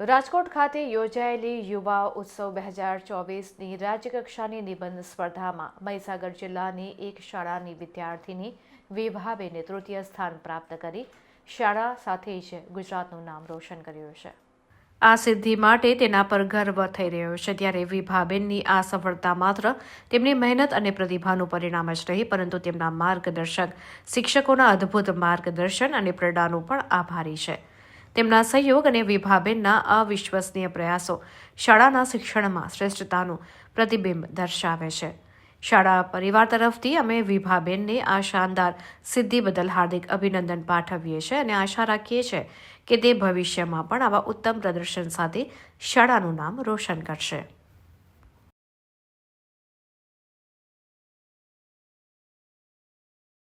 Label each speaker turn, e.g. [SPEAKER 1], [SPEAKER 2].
[SPEAKER 1] રાજકોટ ખાતે યોજાયેલી યુવા ઉત્સવ બે હજાર ચોવીસની રાજ્યકક્ષાની નિબંધ સ્પર્ધામાં મહીસાગર જિલ્લાની એક શાળાની વિદ્યાર્થીની વિભાવેને તૃતીય સ્થાન પ્રાપ્ત કરી. શાળા સાથે જ ગુજરાતનું નામ રોશન કર્યું છે. આ સિદ્ધિ માટે તેના પર ગર્વ થઈ રહ્યો છે. ત્યારે વિભાબેનની આ સફળતા માત્ર તેમની મહેનત અને પ્રતિભાનું પરિણામ જ રહી પરંતુ તેમના માર્ગદર્શક, શિક્ષકોના અદ્ભુત માર્ગદર્શન અને પ્રેરણાનું પણ આભારી છે. તેમના સહયોગ અને વિભાબેનના અવિશ્વસનીય પ્રયાસો શાળાના શિક્ષણમાં શ્રેષ્ઠતાનું પ્રતિબિંબ દર્શાવે છે. શાળા પરિવાર તરફથી અમે વિભાબેનને આ શાનદાર સિદ્ધિ બદલ હાર્દિક અભિનંદન પાઠવીએ છીએ અને આશા રાખીએ છીએ કે તે ભવિષ્યમાં પણ આવા ઉત્તમ પ્રદર્શન સાથે શાળાનું નામ રોશન કરશે.